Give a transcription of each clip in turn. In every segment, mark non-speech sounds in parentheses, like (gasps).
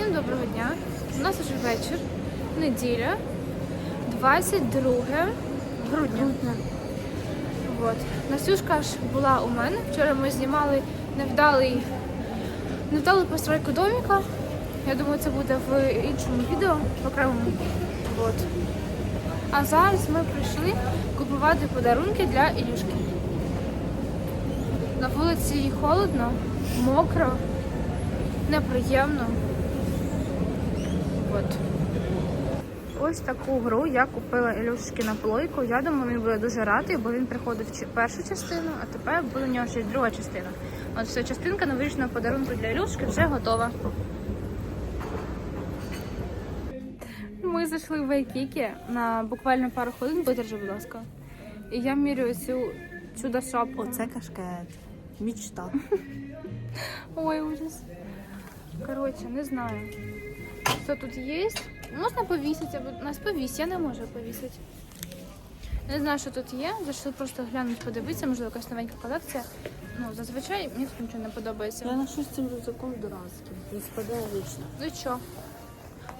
Всім доброго дня. У нас вже вечір, неділя, 22 грудня. От. Настюшка ж була у мене. Вчора ми знімали невдалий, невдалу постройку домика. Я думаю, це буде в іншому відео, в окремому. От. А зараз ми прийшли купувати подарунки для Ілюшки. На вулиці холодно, мокро, неприємно. От. Ось таку гру я купила Ілюшки на плойку. Я думаю, він буде дуже радий, бо він приходив першу частину, а тепер буде у нього ще й друга частина. От все, частинка новорічного подарунку для Ілюшки вже готова. Ми зайшли в Айкікі на буквально пару хвилин, подержи, будь ласка. І я міряю цю чудо шапку. Оце кашкет. Мічта. Ой, ужас. Коротше, не знаю. Що тут є? Можна повісити, або нас повісить, я не можу повісити. Не знаю, що тут є. Зайшли просто глянути, подивитися, можливо, якась новенька колекція. Ну, зазвичай мені тут нічого не подобається. Я ношу з цим рюкзаком дурацьким. Він спадає вічно. Ну і що?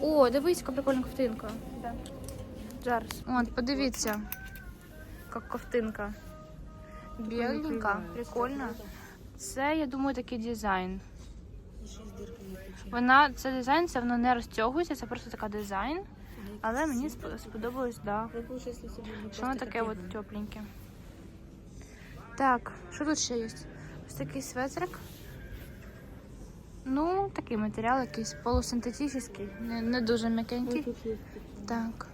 О, дивись, яка прикольна ковтинка. Зараз. От, подивіться. Як ковтинка. Біленька, прикольна. Це, я думаю, такий дизайн. Вона, це дизайн, це воно не розтягується, це просто така дизайн. Але мені сп- сподобалось, да. Що воно таке от тепленьке. Так, що тут ще є? Ось такий светрик. Ну, такий матеріал якийсь полусинтетичний, не, не дуже м'якенький. Так.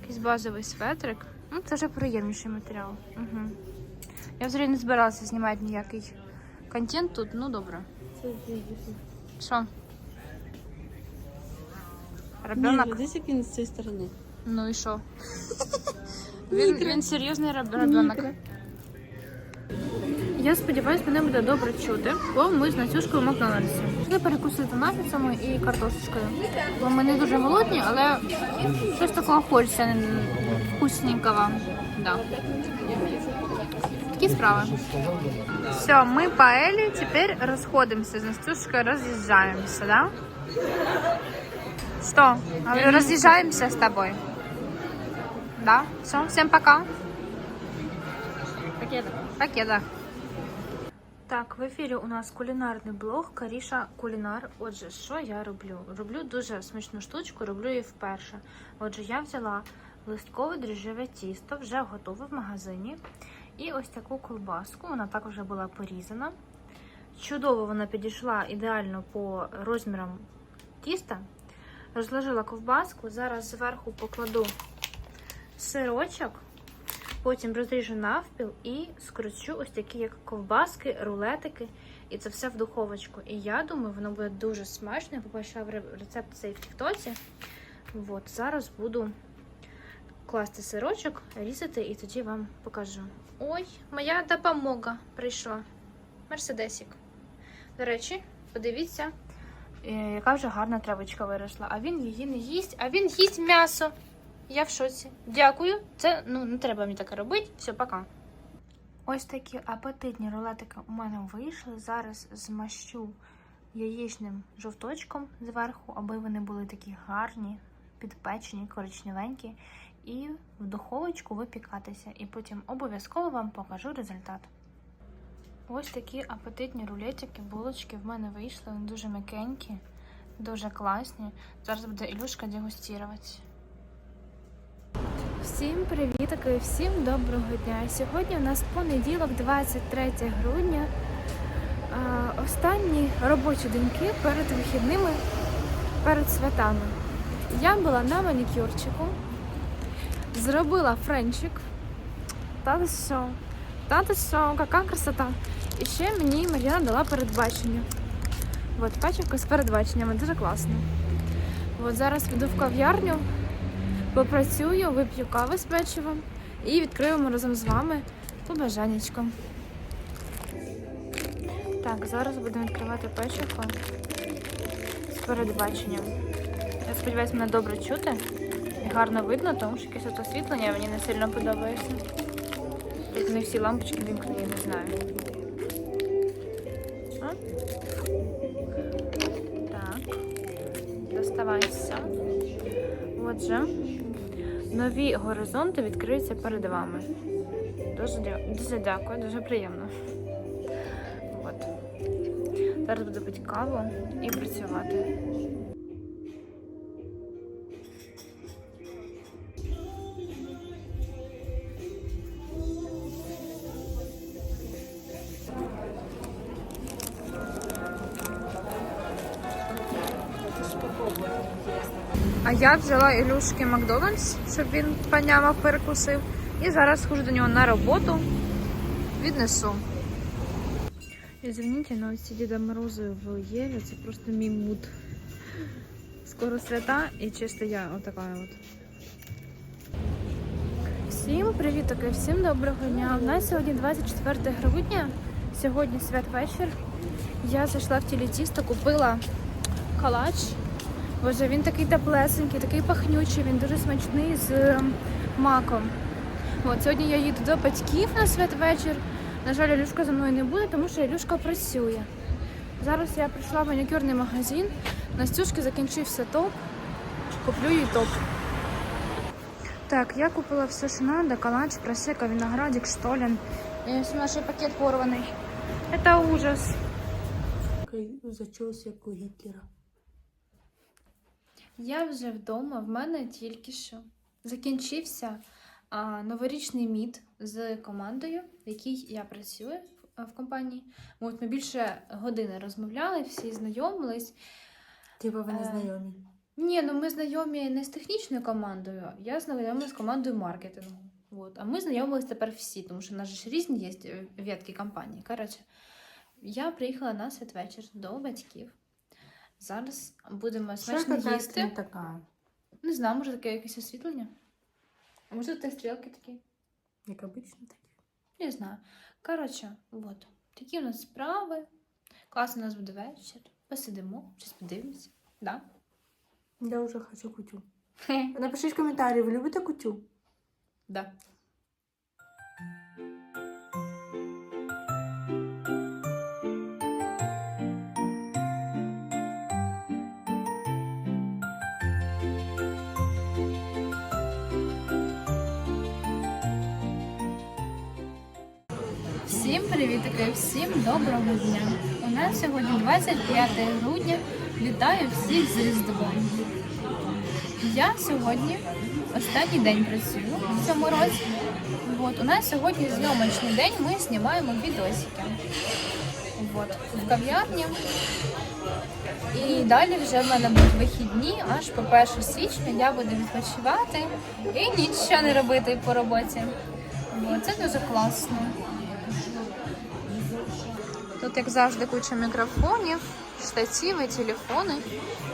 Якийсь базовий светрик. Ну, це вже приємніший матеріал. Угу. Я взагалі не збиралася знімати ніякий контент тут, ну добре. Що? Ребенок. Десь як він з цієї сторони. Ну і що? (laughs) Він, він серйозний ребенок. Я сподіваюся, мене буде добре чути, бо ми з Настюшкою в Макдональдсі. Пішли перекусити наггетсами і картошечкою. Бо ми не дуже голодні, але щось такого хочеться вкусненького. Да. Такі справи. Все, ми по Елі тепер розходимося з Настюшкою, роз'їжджаємося, да? Что? Разъезжаемся с тобой. Да? Все, всем пока. Пакетик. Пакета. Так, в ефірі у нас кулінарний блог Каріша Кулінар. Отже, що я роблю? Роблю дуже смачну штучку, роблю її вперше. Отже, я взяла листкове дріжджеве тісто, вже готове в магазині. І ось таку колбаску, вона також вже була порізана. Чудово вона підійшла ідеально по розмірам тіста. Розложила ковбаску, зараз зверху покладу сирочок, потім розріжу навпіл і скручу ось такі, як ковбаски, рулетики, і це все в духовочку. І я думаю, воно буде дуже смачно. Я побачила рецепт цей в Тіктоці. От, зараз буду класти сирочок, різати і тоді вам покажу. Ой, моя допомога прийшла. Мерседесік. До речі, подивіться, е, яка вже гарна травичка виросла. А він її не їсть, а він їсть м'ясо. Я в шоці. Дякую. Це ну не треба мені таке робити. Все, пока. Ось такі апетитні рулетики у мене вийшли. Зараз змащу яєчним жовточком зверху, аби вони були такі гарні, підпечені, коричневенькі. І в духовочку випікатися. І потім обов'язково вам покажу результат. Ось такі апетитні рулетики, булочки в мене вийшли. Вони дуже м'якенькі, дуже класні. Зараз буде Ілюшка дегустувати. Всім привітки, всім доброго дня. Сьогодні у нас понеділок, 23 грудня. Останні робочі деньки перед вихідними, перед святами. Я була на манікюрчику, зробила френчик. Та ти що? Що, яка красота. І ще мені Мар'яна дала передбачення. От печивка з передбаченнями, дуже класно. От зараз піду в кав'ярню, попрацюю, вип'ю каву з печивом і відкриємо разом з вами побажанечко. Так, зараз будемо відкривати печивко з передбаченням. Я сподіваюся, мене добре чути гарно видно, тому що якесь от освітлення мені не сильно подобається. Тут не всі лампочки вімкнені, не знаю. Так. Доставайся. Отже, нові горизонти відкриються перед вами. Дуже, дуже дякую, дуже приємно. От. Зараз буду пити каву і працювати. Я взяла Ілюшки Макдональдс, щоб він понямав, перекусив. І зараз схожу до нього на роботу. Віднесу. Извините, но ці Діда Морози в Єві це просто мій муд. Скоро свята і чисто я отака от. Всім привіт, таки, всім доброго дня. У нас сьогодні 24 грудня, сьогодні святвечір. Я зайшла в тілітісто, купила калач. Боже, він такий теплесенький, такий пахнючий, він дуже смачний з ем, маком. От, сьогодні я їду до батьків на святвечір. На жаль, Ілюшка за мною не буде, тому що Ілюшка працює. Зараз я прийшла в манікюрний магазин. Настюшки закінчився топ. Куплю їй топ. Так, я купила все, що надо. Калач, просека, виноградик, штолен. И наш пакет порваний. Это ужас. Зачос, як у Гітлера. Я вже вдома, в мене тільки що закінчився а, новорічний міт з командою, в якій я працюю в, в компанії. От ми більше години розмовляли, всі знайомились. Типа ви не Е, знайомі. Ні, ну ми знайомі не з технічною командою, я знайома з командою маркетингу. От. А ми знайомились тепер всі, тому що в нас ж різні є е, ветки компанії. Коротше, я приїхала на святвечір до батьків. Зараз будемо смачно їсти. не така, Не знаю, може таке якесь освітлення? А може тут стрілки такі? як обично, так. Не знаю. Коротше, от. Такі у нас справи. Класно у нас буде вечір. Посидимо, щось подивимося. Да? Я вже хочу кутю. (laughs) Напишіть в коментарі, ви любите кутю? Да. Всім привітки, всім доброго дня. У нас сьогодні 25 грудня. Вітаю всіх з Різдвом. Я сьогодні останній день працюю в цьому році. От, у нас сьогодні зйомочний день, ми знімаємо відосики. От, в кав'ярні. І далі вже в мене будуть вихідні, аж по 1 січня я буду відпочивати і нічого не робити по роботі. От, це дуже класно. Тут, як завжди, куча мікрофонів, штативи, телефони.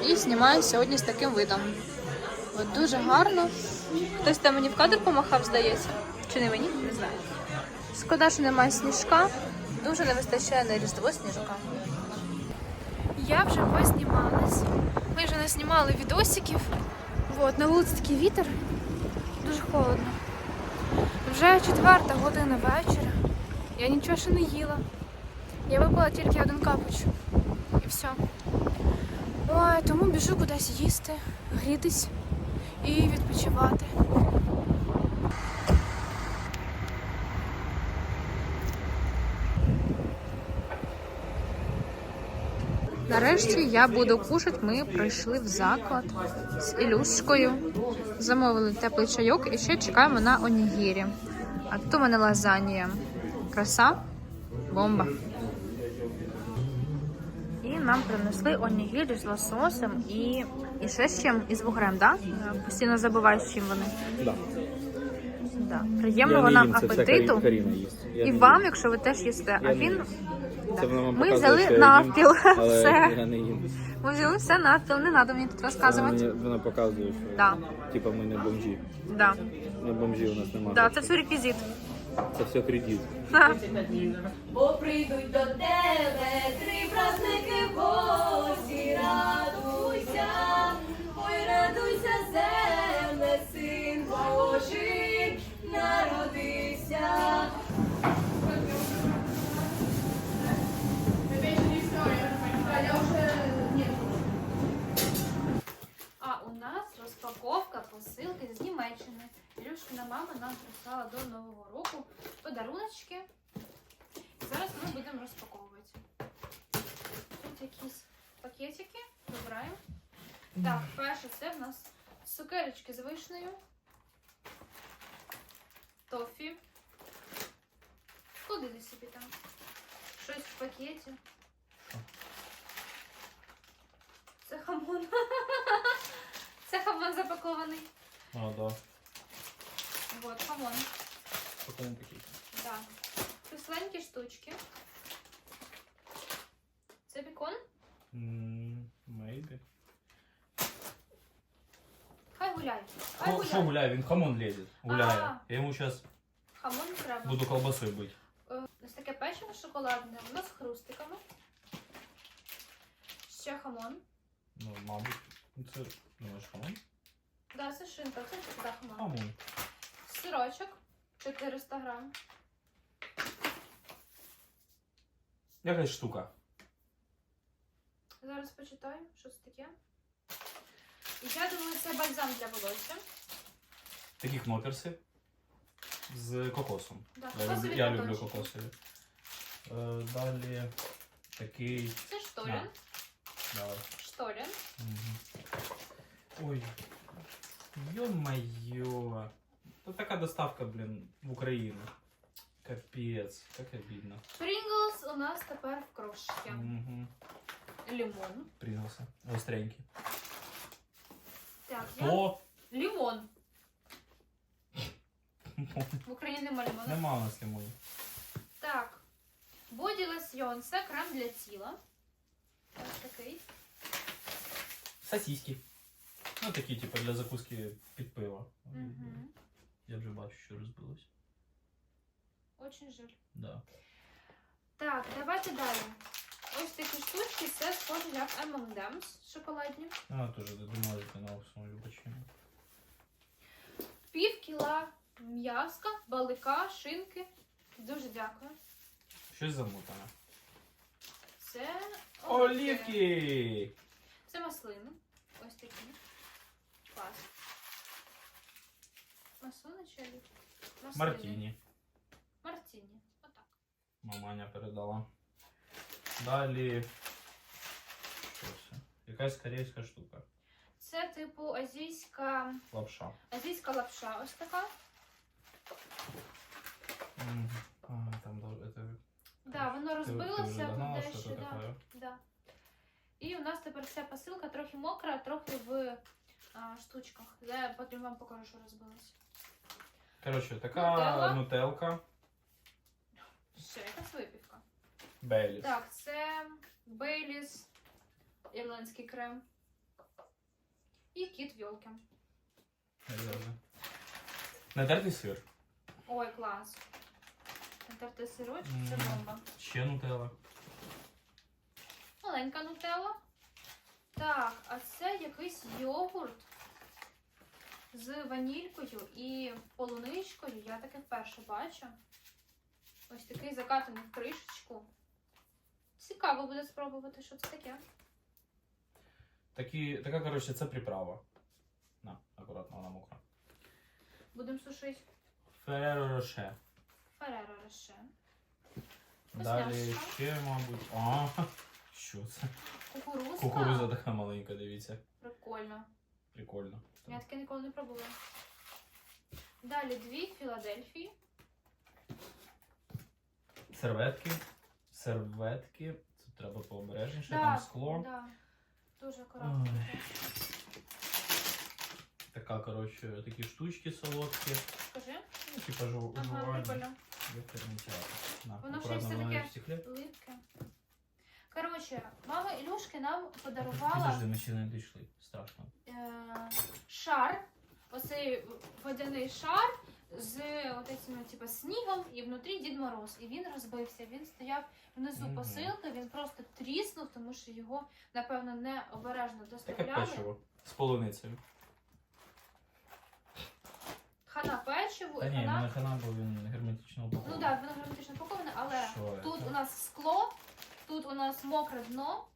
І знімаю сьогодні з таким видом. От дуже гарно. Хтось там мені в кадр помахав, здається. Чи не мені? Не знаю. Шкода, що немає сніжка. Дуже не вистачає на різдво сніжка. Я вже познімалась. Ми вже не знімали відосиків. От, на вулиці такий вітер. Дуже холодно. Вже четверта година вечора. Я нічого ще не їла. Я випила тільки один капуч. І все. Ой, тому біжу кудись їсти, грітись і відпочивати. Нарешті я буду кушати. Ми прийшли в заклад з Ілюшкою. Замовили теплий чайок і ще чекаємо на онігірі. А тут у мене лазанія. Краса, бомба. Нам принесли онігірі з лососем і, і ще з чим, і з вугрем, так? Да? Постійно забуваю, з чим вони. Да. Да. Приємного нам апетиту. І вам, якщо ви теж їсте. Я А не він. Це вона вам Ми показує, взяли навпіл. але Все. я не їм. ми взяли все навпіл, не треба мені тут розказувати. мені- вона показує, що Да. типа ми не бомжі. Да. Не бомжі у нас немає. Да, це все реквізит. Це все кредит. Бо прийдуть до тебе три праздники в радуйся, ой, радуйся, земле, син Божий, народися. А у нас розпаковка посилки з Німеччини. Польщина мама нам прислала до Нового року подаруночки. Зараз ми будемо розпаковувати. Тут якісь пакетики вибираємо. Так, перше це в нас Сукерочки з вишнею, тофі. Куди собі там? Щось в пакеті. Це хамон. (laughs) Це хамон запакований. А, да. Вот, хамон. В такому пакеті. Да. Кисленькі штучки. Це бікон. Maybe. Хай гуляє. Хай О, Що гуляє? Він хамон лезет. Гуляє. А. Я йому зараз Хамон треба. буду колбасою бити. Е, Ось таке печиво шоколадне, воно з хрустиками. Ще хамон. Ну, мабуть. Ну, Це, думаєш, хамон? Да, це шинка, це да, хамон. Хамон. Сирочок 400 грам. Якась штука. Зараз почитаю, що це таке. І я думаю, це бальзам для волосся. Такі кнокерси з кокосом. Да, Я, кокосові люблю, я люблю батончики. кокосові. Е, далі такий. Це штолін. Давай. Штолін. Мгм. Ой. Ё-моё. Это такая доставка, блин, в Украину. Капец, как обидно. Pringles у нас тепер в крошки. Угу. Лимон. Принялся. Остренький. Так, я... То Лимон. (laughs) В Україні немає лимону. нема у нас лимону. Так. Боді лосьйон. Це крем для тіла. Ось такий. Сосиски. Ну, такі, типу, для закуски під пиво. Угу. Я вже бачу, що розбилось. Очень жаль. Да. Так, давайте далі. Ось такі штучки, це схоже як M&M's шоколадні. А, теж додумали на всьому любачині. Пів кіла м'яска, балика, шинки. Дуже дякую. Щось замутане. Це Олівки! Це маслини. Ось такі. Клас. Маслини чи олівки? Маслини. Мартіні. Мартіні. Отак. Маманя передала. Далі. Що це? Якась корейська штука. Це типу азійська, Лапша. азійська лапша. Ось така. Мгм. А, там дол- это... Да, воно Ти, ти розбилося вже догнала, дещо. що це Да, таке? да. І у нас тепер ця посилка трохи мокра, трохи в а, штучках. Я потім вам покажу, що розбилося. Коротше, така Нутелла. нутелка. Ще якась випівка. Бейліс. Так, це Бейліс, ірландський крем. І кіт Вьолки. Натертий сир. Ой, клас. Натертий сирочок, це Мгм. бомба. Ще нутелла. Маленька нутелла. Так, а це якийсь йогурт з ванількою і полуничкою. Я таке вперше бачу. Ось такий закатаний в кришечку. Цікаво буде спробувати, що це таке. Такі, така, коротше, це приправа. На, акуратно, вона мокра. Будемо сушити Ферреро Роше. Ферреро Роше. Далі ще, мабуть. А, що це? Кукурузка. Кукуруза така маленька, дивіться. Прикольно. Прикольно. Я таке ніколи не пробувала. Далі дві Філадельфії. Серветки. Серветки. Це треба пообережніше, Да, там скло. Да. Дуже. Ой. Така, коротше, такі штучки солодкі. Скажи. Ну, типа жу- Ага, жувальні. прикольно. Як термітіатор. На, Воно ще акуратно все воно таке в стеклі. Липке. Коротше, мама Ілюшки нам Підожди, подарувала ми ще не дійшли. Страшно. е, шар. Оцей водяний шар з от этим, типу, снігом і внутрі Дід Мороз. І він розбився. Він стояв внизу Мгм. посилки, він просто тріснув, тому що його, напевно, не обережно Таке доставляли. печиво. З полуницею. Хана печиву, Та ні, хана на канал був він герметично Ну упакований. так, воно герметично упаковане, але Що тут це? у нас скло, тут у нас мокре дно.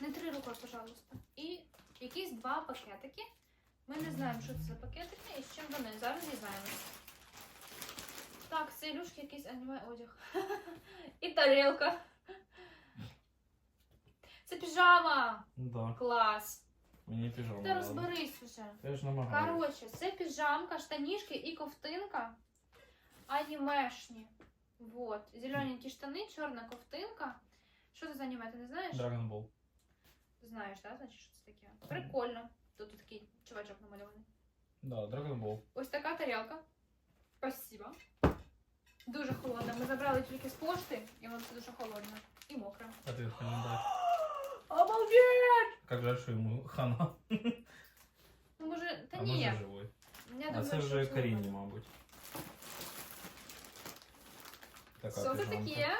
Не три рукою, пожалуйста. І якісь два пакетики. Ми не знаємо, що це за пакетики і з чим вони. Зараз дізнаємося. Так, це Ілюшки якийсь аніме одяг. (laughs) І тарілка. Це піжама. Да. Клас. Мені піжама. Надо. розберись уже. Я ж намагаюся. Коротше, це піжамка, штанішки і ковтинка. Анімешні. Вот. Зелененькі штани, чорна ковтинка. Що це за аніме, ти не знаєш? Dragon Ball. Знаєш, так? Значить, що це таке? Прикольно. Тут такий чувачок намальований. Да, Dragon Ball. Ось така тарілка. Спасибо. Дуже холодна. Ми забрали тільки з пошти, і воно дуже холодне. І мокре. А ти коментар. (gasps) Обалдеть! Як жаль, що йому хана. Ну, може, та а ні. може живий. Я А думаю, це що вже це Каріні, нормально. мабуть. Така Що це піжамка. таке?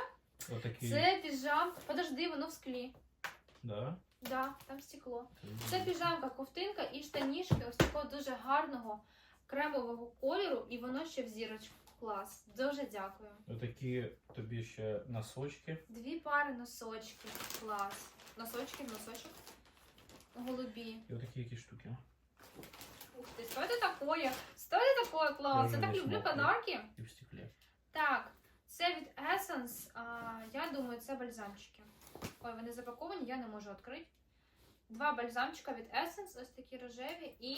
Отакий. Це піжамка. Подожди, воно в склі. Да? Да, там стекло. Це піжамка, ковтинка і штанішки ось такого дуже гарного кремового кольору, і воно ще в зірочку. Клас. Дуже дякую. Отакі тобі ще носочки. Дві пари носочків. Клас. Носочки, носочок. Голубі. І отакі якісь штуки. Ух ти, що це таке? Що це таке, клас? Я Дуже так люблю подарки. І в стеклі. Так, це від Essence. А, я думаю, це бальзамчики. Ой, вони запаковані, я не можу відкрити. Два бальзамчика від Essence, ось такі рожеві. І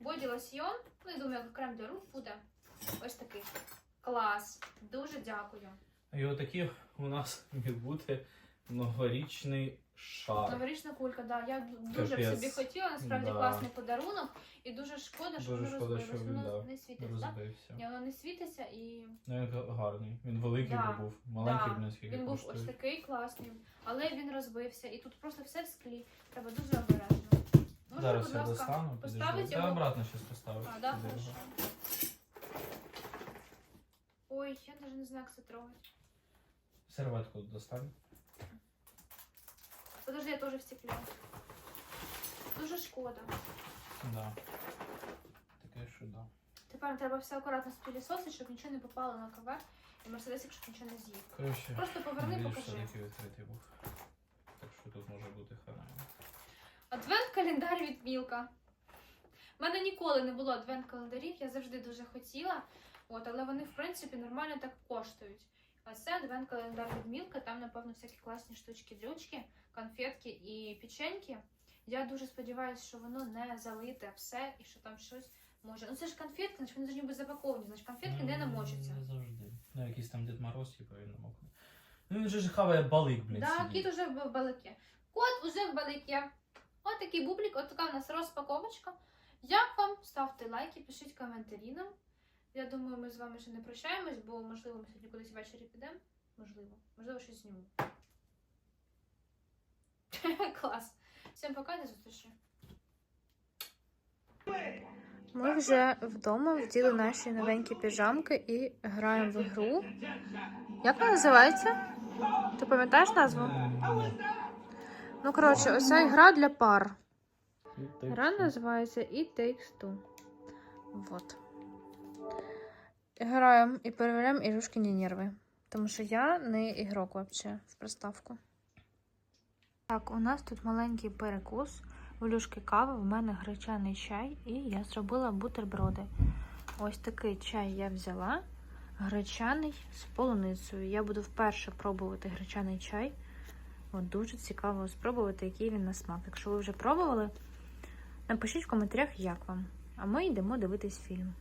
боді лосьйон. Ну, я думаю, як крем для рук буде. Ось такий. Клас. Дуже дякую. І отакі у нас (laughs) міг бути новорічний шар. Новорічна кулька, да. Я дуже Капець. собі хотіла, насправді Да. класний подарунок. І дуже шкода, що Дуже воно шкода, розбилось. що він, Воно да, не світиться, так? Розбився. Ні, воно не світиться і Ну, він га- гарний. Він великий Да, би був. Маленький да. б наскільки він був коштує. ось такий класний, але він розбився. І тут просто все в склі. Треба дуже обережно. Можна, Зараз будь я ласка, достану, поставити підожди. його? Та обратно зараз поставлю. А, да, хорошо. Ой, я навіть не знаю, як це трогати. Серветку достань. Подожди, я теж в стеклі. Дуже шкода. Да. Таке, що да. Тепер треба все акуратно спілісосити, щоб нічого не попало на кавер. І мерседесик, щоб нічого не з'їв. Коротше, Просто поверни, більш покажи. великий відкритий був. Так що тут може бути хана. Адвент календар від Мілка. У мене ніколи не було адвент календарів, я завжди дуже хотіла. От, але вони, в принципі, нормально так коштують. Це адвент календар відмілка. Там, напевно, всякі класні штучки дрючки, конфетки і печеньки. Я дуже сподіваюся, що воно не залите все і що там щось може. Ну це ж конфетки, значить вони повинні бути запаковані, значить конфетки не намочаться. Не завжди. Ну, якийсь там Дед Мороз, типу, він намокне. Ну він же ж хаває балик, блін. Да, сидить. кіт уже в балике. Кот уже в балике. От такий бублік, от така у нас розпаковочка. Як вам? Ставте лайки, пишіть коментарі нам. Я думаю, ми з вами ще не прощаємось, бо можливо ми сьогодні кудись ввечері підемо. Можливо. Можливо, щось зніму. (laughs) Клас. Всім пока, до зустрічі. Ми вже вдома вділи наші новенькі піжамки і граємо в гру. Як вона називається? Ти пам'ятаєш назву? Ну, коротше, ось ця гра для пар. Гра називається It Takes Two. Вот. Граємо і перевіряємо Ілюшкині нерви. Тому що я не ігрок вообще в приставку. Так, у нас тут маленький перекус. У Люшки кава, в мене гречаний чай, і я зробила бутерброди. Ось такий чай я взяла. Гречаний з полуницею. Я буду вперше пробувати гречаний чай. От дуже цікаво спробувати, який він на смак. Якщо ви вже пробували, напишіть в коментарях, як вам. А ми йдемо дивитись фільм.